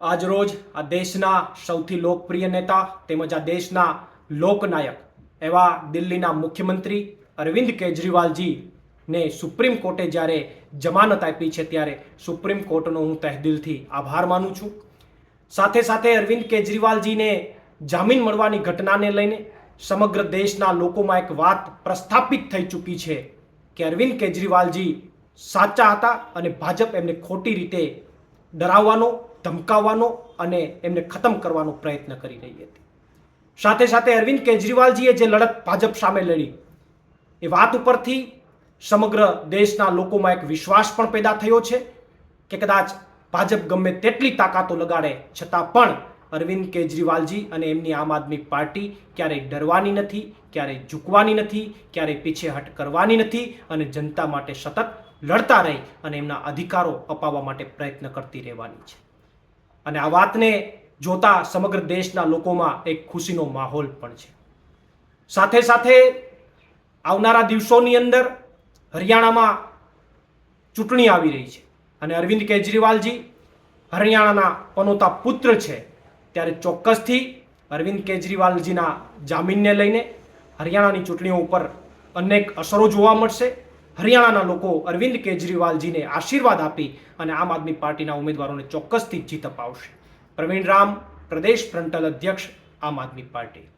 આજરોજ આ દેશના સૌથી લોકપ્રિય નેતા તેમજ આ દેશના લોકનાયક એવા દિલ્હીના મુખ્યમંત્રી અરવિંદ કેજરીવાલજી ને સુપ્રીમ કોર્ટે જ્યારે જમાનત આપી છે ત્યારે સુપ્રીમ કોર્ટનો હું તહેદિલથી આભાર માનું છું. સાથે સાથે અરવિંદ કેજરીવાલજીને જામીન મળવાની ઘટનાને લઈને સમગ્ર દેશના લોકોમાં એક વાત પ્રસ્થાપિત થઈ ચૂકી છે કે અરવિંદ કેજરીવાલજી સાચા હતા અને ભાજપ એમને ખોટી રીતે ડરાવવાનો, ધમકાવવાનો અને એમને ખતમ કરવાનો પ્રયત્ન કરી રહી હતી. સાથે સાથે અરવિંદ કેજરીવાલજીએ જે લડત ભાજપ સામે લડી, એ વાત ઉપરથી સમગ્ર દેશના લોકોમાં એક વિશ્વાસ પણ પેદા થયો છે કે કદાચ ભાજપ ગમે તેટલી તાકાતો લગાડે છતાં પણ અરવિંદ કેજરીવાલજી અને એમની આમ આદમી પાર્ટી ક્યારેય ડરવાની નથી, ક્યારેય ઝૂકવાની નથી, ક્યારેય પીછેહટ કરવાની નથી અને જનતા માટે સતત લડતા રહી અને એમના અધિકારો અપાવવા માટે પ્રયત્ન કરતી રહેવાની છે. અને આ વાતને જોતા સમગ્ર દેશના લોકોમાં એક ખુશીનો માહોલ પણ છે. સાથે સાથે આવનારા દિવસોની અંદર હરિયાણામાં ચૂંટણી આવી રહી છે અને અરવિંદ કેજરીવાલજી હરિયાણાના પનોતા પુત્ર છે. ત્યારે ચોક્કસથી અરવિંદ કેજરીવાલજીના જામીનને લઈને હરિયાણાની ચૂંટણીઓ ઉપર અનેક અસરો જોવા મળશે. હરિયાણાના લોકો અરવિંદ કેજરીવાલજીને આશીર્વાદ આપી અને આમ આદમી પાર્ટીના ઉમેદવારોને ચોક્કસથી જીત અપાવશે. પ્રવીણ રામ, પ્રદેશ ફ્રન્ટલ અધ્યક્ષ, આમ આદમી પાર્ટી.